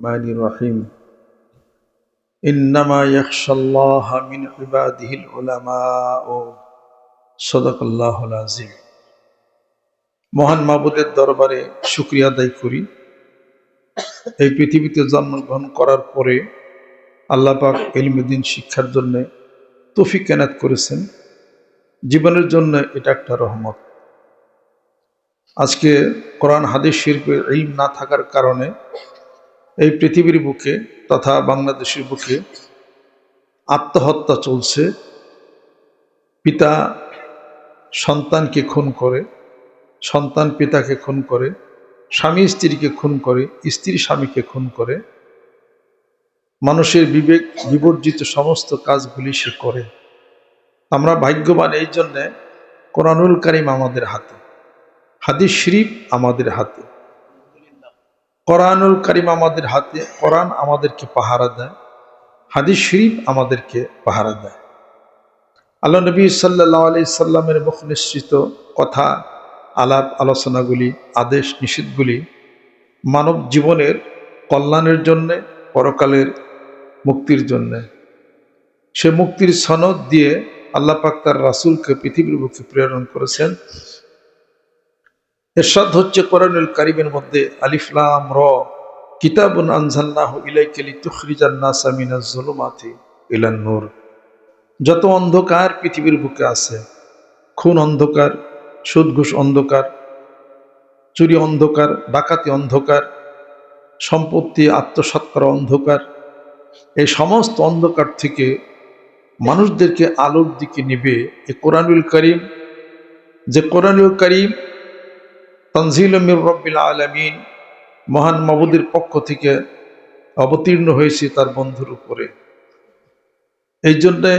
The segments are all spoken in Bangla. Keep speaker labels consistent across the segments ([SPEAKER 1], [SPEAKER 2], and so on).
[SPEAKER 1] الرحمن الرحيم إنما يخشى الله من عباده العلماء صدق الله العظيم মহান মাবুদের দরবারে শুক্রিয়া আদায় করি এই পৃথিবীতে জন্মগ্রহণ করার পরে আল্লাহ পাক এলমেদিন শিক্ষার জন্য তফিক কেনাত করেছেন জীবনের জন্য এটা একটা রহমত আজকে কোরআন হাদিস শিল্পের ইলম না থাকার কারণে এই পৃথিবীর বুকে তথা বাংলাদেশের বুকে আত্মহত্যা চলছে। পিতা সন্তানকে খুন করে, সন্তান পিতাকে খুন করে, স্বামী স্ত্রীকে খুন করে, স্ত্রী স্বামীকে খুন করে। মানুষের বিবেক বিবর্জিত সমস্ত কাজগুলি সে করে। আমরা ভাগ্যবান এই জন্যে কোরআনুল কারিম আমাদের হাতে, হাদিস শরীফ আমাদের হাতে। কোরআনুল করিম আমাদের হাতে, কোরআন আমাদেরকে পাহারা দেয়, হাদিস শরীফ আমাদেরকে পাহারা দেয়। আল্লাহ নবী সাল্লাহ আলি সাল্লামের মুখ নিশ্চিত কথা, আলাপ আলোচনাগুলি, আদেশ নিষেধগুলি মানব জীবনের কল্যাণের জন্যে, পরকালের মুক্তির জন্যে। সে মুক্তির সনদ দিয়ে আল্লাহ পাক তার রাসুলকে পৃথিবীর বুকে প্রেরণ করেছেন। এরশাদ হচ্ছে কোরআনুল কারিমের মধ্যে আলিফলাম র। কিতাবুন আনজাল্লাহ ইলাইকেলি তুখরিজান নাসা মিনাজ জুলুমাতি ইলান নূর। যত অন্ধকার পৃথিবীর বুকে আছে, খুন অন্ধকার সুদ ঘুষ অন্ধকার, চুরি অন্ধকার, ডাকাতি অন্ধকার, সম্পত্তি আত্মসাৎ করা অন্ধকার, এই সমস্ত অন্ধকার থেকে মানুষদেরকে আলোর দিকে নিবে এ কোরআনুল করিম। যে কোরআনুল করিম তনজিল মির রব্বিল আলমিন মহান মাবুদের পক্ষ থেকে অবতীর্ণ হয়েছে তার বন্ধুর উপরে। এই জন্যে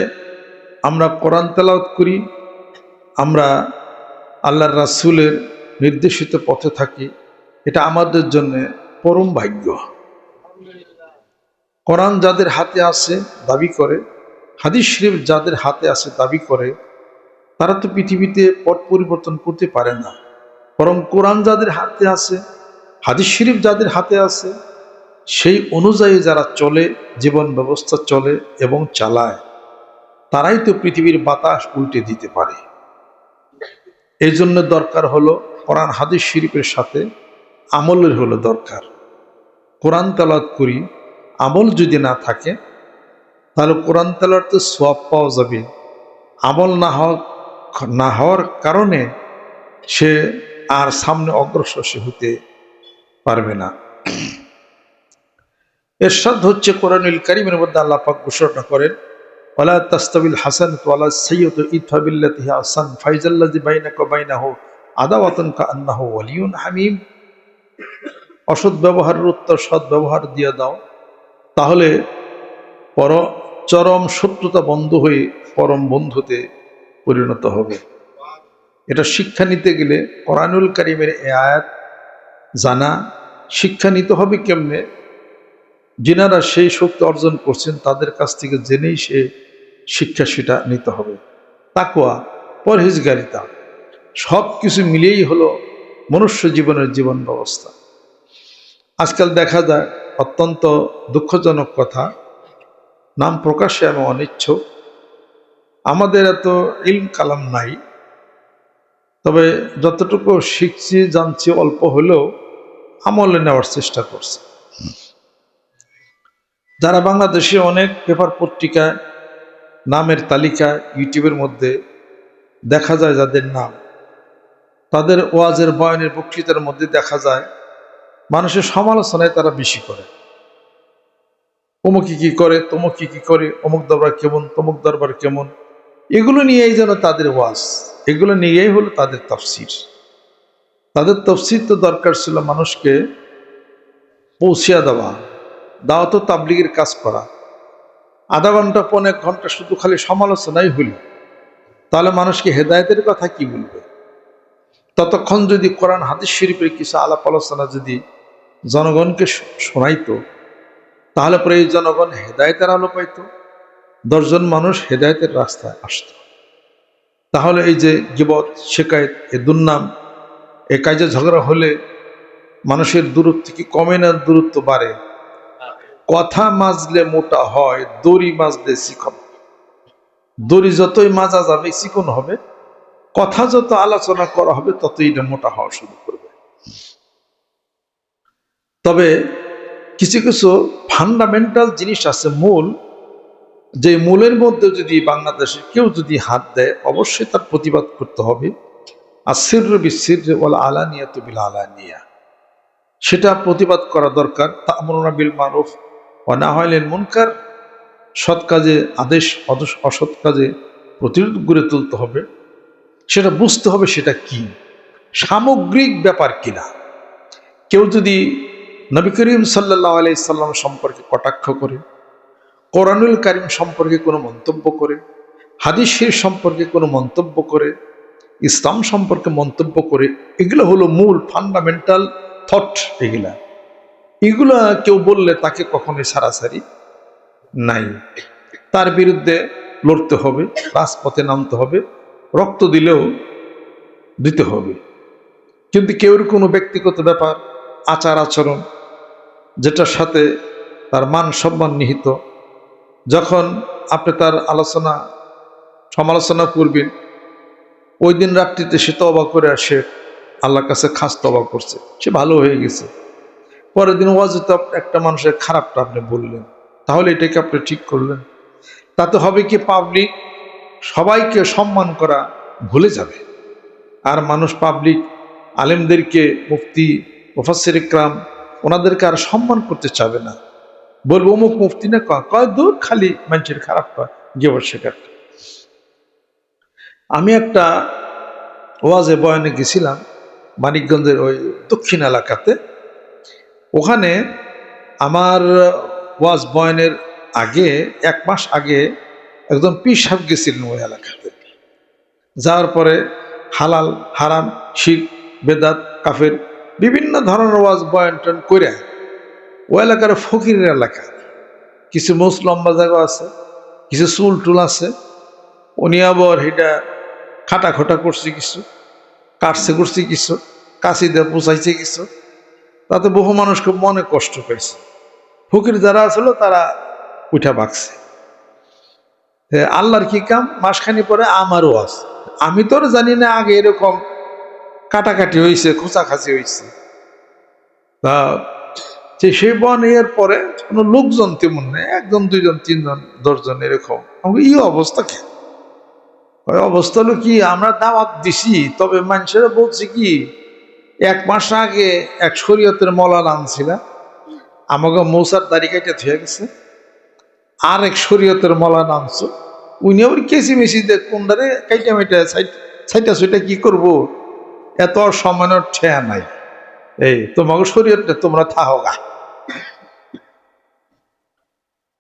[SPEAKER 1] আমরা কোরআন তেলাওত করি, আমরা আল্লাহর রাসুলের নির্দেশিত পথে থাকি, এটা আমাদের জন্য পরম ভাগ্য। কোরআন যাদের হাতে আছে দাবি করে, হাদিস শরীফ যাদের হাতে আছে দাবি করে, তারা তো পৃথিবীতে পট পরিবর্তন করতে পারে না। বরং কোরআন যাদের হাতে আছে, হাদিস শরীফ যাদের হাতে আছে, সেই অনুযায়ী যারা চলে, জীবন ব্যবস্থা চলে এবং চালায়, তারাই তো পৃথিবীর বাতাস উল্টে দিতে পারে। এই জন্য দরকার হলো কোরআন, হাদিস শরীফের সাথে আমলের হলো দরকার। কোরআন তালাত করি, আমল যদি না থাকে, তাহলে কোরআন তালাতে সোয়াব পাওয়া যাবে। আমল না হওয়া, না হওয়ার কারণে সে আর সামনে অগ্রসর সে হতে পারবে না। এরশাদ হচ্ছে কোরআনুল করিমের মধ্যে আল্লাহ পাক ঘোষণা করেন তাস্তাবিল হাসান সৈয়দ ফাইজাল্লাজি বাইনাকা বাইনাহু আদাওয়াতুন কাআন্নাহু ওয়ালিয়ুন হামিম। অসৎ ব্যবহারের উত্তর সৎ ব্যবহার দিয়ে দাও, তাহলে পর চরম শত্রুতা বন্ধ হয়ে পরম বন্ধুতে পরিণত হবে। এটা শিক্ষা নিতে গেলে কোরআনুল করিমের এ আয়াত জানা, শিক্ষা নিতে হবে কেমনে? যিনারা সেই শক্তি অর্জন করছেন, তাদের কাছ থেকে জেনেই সে শিক্ষা সেটা নিতে হবে। তাকুয়া পরহেজগারিতা সব কিছু মিলিয়েই হলো মনুষ্য জীবনের জীবন ব্যবস্থা। আজকাল দেখা যায় অত্যন্ত দুঃখজনক কথা, নাম প্রকাশে আমি অনিচ্ছুক। আমাদের এত ইলম কালাম নাই। তবে যতটুকু শিখছি, জানছি, অল্প হলেও আমলে নেওয়ার চেষ্টা করছে। যারা বাংলাদেশে অনেক পেপার পত্রিকায়, নামের তালিকা ইউটিউবের মধ্যে দেখা যায় যাদের নাম, তাদের ওয়াজের, বয়নের বক্তৃতার মধ্যে দেখা যায়, মানুষের সমালোচনায় তারা বেশি করে। অমুকি কি করে, তমুকি কি করে, অমুক দরবার কেমন, তমুক দরবার কেমন, এগুলো নিয়েই যেন তাদের ওয়াজ। এগুলো নিয়েই হলো তাদের তফসির। তাদের তফসির তো দরকার ছিল মানুষকে পৌঁছিয়া দেওয়া, দাওয়াত তাবলিগের কাজ করা। আধা ঘণ্টা, পৌনে এক ঘণ্টা শুধু খালি সমালোচনাই হইল তাহলে মানুষকে হেদায়তের কথা কি বলবে? ততক্ষণ যদি কোরআন হাদিস শরীফের কিছু আলাপ আলোচনা যদি জনগণকে শোনাইতো, তাহলে পরে এই জনগণ হেদায়তের আলো পাইত। দশজন মানুষ হেদায়তের রাস্তায় আসত। তাহলে এই যে গিবত শেখায়ত এ দুর্নাম, এ কাজে ঝগড়া হলে মানুষের দূরত্ব কি কমে না দূরত্ব বাড়ে? কথা মাজলে মোটা হয়, দড়ি মাজলে চিকন দড়ি যতই মাজা যাবে চিকন হবে। কথা যত আলোচনা করা হবে, ততই এটা মোটা হওয়া শুরু করবে। তবে কিছু কিছু ফান্ডামেন্টাল জিনিস আছে মূল। যে মূলের মধ্যে যদি বাংলাদেশে কেউ যদি হাত দেয়, অবশ্যই তার প্রতিবাদ করতে হবে। আর সির বিসির ওয়াল আলানিয়া তো বিল আলানিয়া। সেটা প্রতিবাদ করা দরকার। তা আমরুনা বিল মারুফ ও না হইলেন মুনকার। সৎ কাজে আদেশ অসৎ কাজে প্রতিরোধ গড়ে তুলতে হবে। সেটা বুঝতে হবে সেটা কি। সামগ্রিক ব্যাপার কিনা। কেউ যদি নবী করিম সাল্লাহ আলাই সাল্লাম সম্পর্কে কটাক্ষ করে কোরআনুল কারিম সম্পর্কে কোনো মন্তব্য করে হাদিসের সম্পর্কে কোনো মন্তব্য করে, ইসলাম সম্পর্কে মন্তব্য করে, এগুলো হলো মূল ফান্ডামেন্টাল থট এগুলা। এগুলা কেউ বললে তাকে কখনোই সারাসারি নাই। তার বিরুদ্ধে লড়তে হবে, রাজপথে নামতে হবে, রক্ত দিলেও দিতে হবে। কিন্তু কেউর কোনো ব্যক্তিগত ব্যাপার, আচার আচরণ, যেটার সাথে তার মান সম্মান নিহিত যখন আপনি তার আলোচনা, সমালোচনা করবেন, ওই দিন রাত্রিতে সে তবা করে আসে, আল্লাহর কাছে খাস তবা করছে। সে ভালো হয়ে গেছে। পরের দিন ওয়াজে তো আপ- একটা মানুষের খারাপটা আপনি বললেন। তাহলে এটাকে আপনি ঠিক করলেন? তাতে হবে কি পাবলিক সবাইকে সম্মান করা ভুলে যাবে। আর মানুষ পাবলিক আলেমদেরকে, মুফতি মুফাসির ইকরাম, ওনাদেরকে আর সম্মান করতে চাবে না। বলব, অমুক মুফতি না কয়? দূর খালি মানুষের খারাপ কয় গিয়ে শেখার আমি একটা ওয়াজে বয়ানে গেছিলাম মানিকগঞ্জের ওই দক্ষিণ এলাকাতে। ওখানে আমার ওয়াজ বয়ানের আগে, এক মাস আগে একদম পীর সাহেব গেছিলেন ওই এলাকাতে। যাওয়ার পরে হালাল, হারাম শিখ বেদাত, কাফের, বিভিন্ন ধরনের ওয়াজ বয়ান টন করে ও এলাকার ফকিরের এলাকা। কিছু মোস লম্বা জায়গা আছে কিছু চুল টুল আছে। উনি আবার এটা খাটা খোটা করছে কিছু কাটছে করছে কিছু কাশি দিয়ে পোষাইছে কিছু। তাতে বহু মানুষ খুব মনে কষ্ট পেয়েছে। ফকির যারা আছিল তারা উঠা বাগছে এ, আল্লাহর কি কাম? মাসখানি পরে আমারও আছে। আমি তো আর জানি না আগে এরকম কাটাকাটি হয়েছে খোঁচাখাচি হয়েছে। তা যে সেই বন এর পরে কোনো লোকজন তেমন নেই, একজন, দুইজন, তিনজন, দশজন এরকম। এই অবস্থা কেন ওই অবস্থা হলো কি, আমরা দাওয়াত দিছি, তবে মানুষেরা বলছে কি, এক মাস আগে এক শরীয়তের মলান আনছিলাম। আমাকে মৌসার দাড়ি কাইটা ধুয়ে গেছে। আর এক শরীয়তের মলান আনছো। উনি আবার কেসি মেসি দিয়ে কোনটারে কাইটা মেটা সাইটা সুইটা কি করব? এত সময়ের ঠেয়া নাই। এই, তোমাকে শরীয়তটা তোমরা থাহো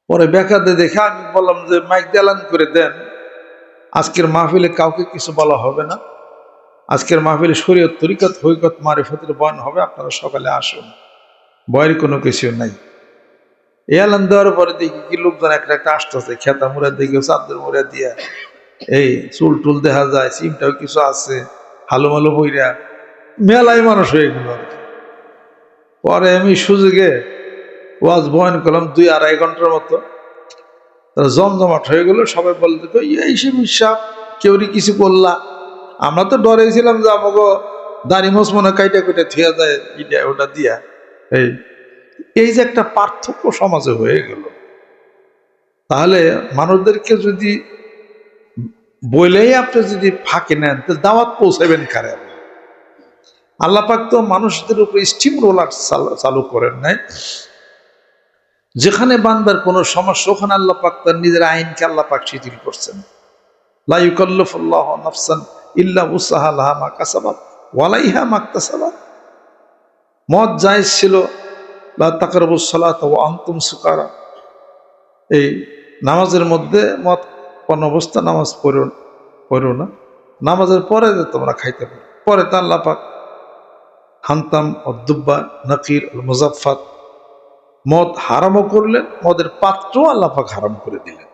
[SPEAKER 1] পরে বেকাতে দেখে আমি বললাম যে, মাইক দেলান করে দেন। আজকের মাহফিলে কাউকে কিছু বলা হবে না। আজকের মাহফিলে শরীয়ত, তরিকত হৈকত মারিফতের বয়ন হবে, আপনারা সকালে আসুন। বয়ের কোনো কিছু নাই। এই আলান দেওয়ার পরে দেখি কি লোকজন একটা একটা আসতেছে, খেতা মুড়া দেখি চাদর মুড়া দিয়া। এই চুল টুল দেখা যায়, সিমটাও কিছু আছে হালো মালো বইরা। মেলাই মানুষ হয়ে গেল পরে আমি সুযোগে ওয়াজ বয়ন করলাম দুই আড়াই ঘণ্টার মতো। জমজমাট হয়ে গেল, সবাই বলতে এই সে বিশ্বাস কেউরি কিছু করলা আমরা তো ডরেছিলাম যে আমাকে দাড়ি মোস মনে কাইটা কুইটা থিয়া যায়, ইটা ওটা দিয়া। এই এই যে একটা পার্থক্য সমাজে হয়ে গেল। তাহলে মানুষদেরকে যদি বলেই আপনি যদি ফাঁকে নেন তো দাওয়াত পৌঁছাবেন কারে আল্লাহ পাক তো মানুষদের উপর স্টিম রোলার চালু করেন নাই। যেখানে বান্দার কোনো সমস্যা, ওখানে আল্লাহ পাক তার নিজের আইনকে আল্লাহ পাক শিথিল করছেন। মা ওয়ালাইহা মদ জায়েজ ছিল আনতুম সুকারা। এই নামাজের মধ্যে মদ কোন অবস্থা, নামাজ পড়ো পড়ো না। নামাজের পরে তোমরা খাইতে পারো। পরে তা আল্লাহ পাক হান্তাম অদ্দুব্বা নকির মুজাফাত মদ হারামও করলেন, মদের পাত্র আল্লাহ পাক হারাম করে দিলেন।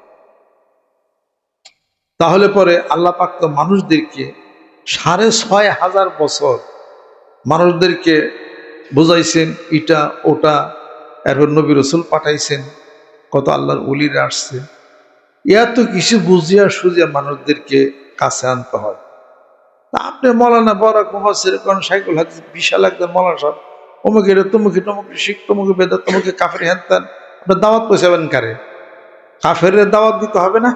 [SPEAKER 1] তাহলে পরে আল্লাহ পাক তো মানুষদেরকে সাড়ে ছয় হাজার বছর মানুষদেরকে বুঝাইছেন এটা ওটা, এরপর নবী রসুল পাঠাইছেন, কত আল্লাহর উলিরা আসছে। এত কিছু বুঝিয়া সুজিয়া মানুষদেরকে কাছে আনতে হয়। তা আপনি মৌলানা বরাক মুহাসির কোন সাইকুল হাদিস বিশাল একজন মৌলানা সাহেব অমুকে রে তমুকে শিখ তমুকে বেদ তমুকে কাফের হ্যান দাওয়াত পৌঁছাবেন কারে? কাফের দাওয়াত দিতে হবে না?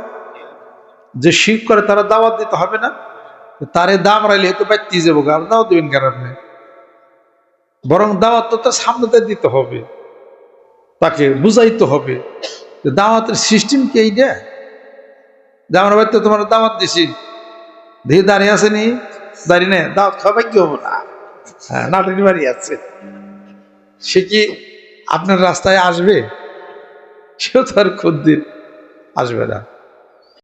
[SPEAKER 1] যে শিখ করে তারা দাওয়াত দিতে হবে না? তারে দাম রাইলে হয়তো বাচ্চি যাব আর দাওয়াত দিবেন কার আপনি? বরং দাওয়াত তো তার সামনেতে দিতে হবে। তাকে বুঝাইতে হবে। যে দাওয়াতের সিস্টেম কি এইটা যে আমার বাড়িতে তোমার দাওয়াত দিছি। দেখি দাঁড়িয়ে আছে নি দাঁড়িয়ে নেই। দাওয়াত খাওয়াই কি হব না। হ্যাঁ নাটকের বাড়ি আছে। সে কি আপনার রাস্তায় আসবে? সেও তো আর খুদ্দিন আসবে না।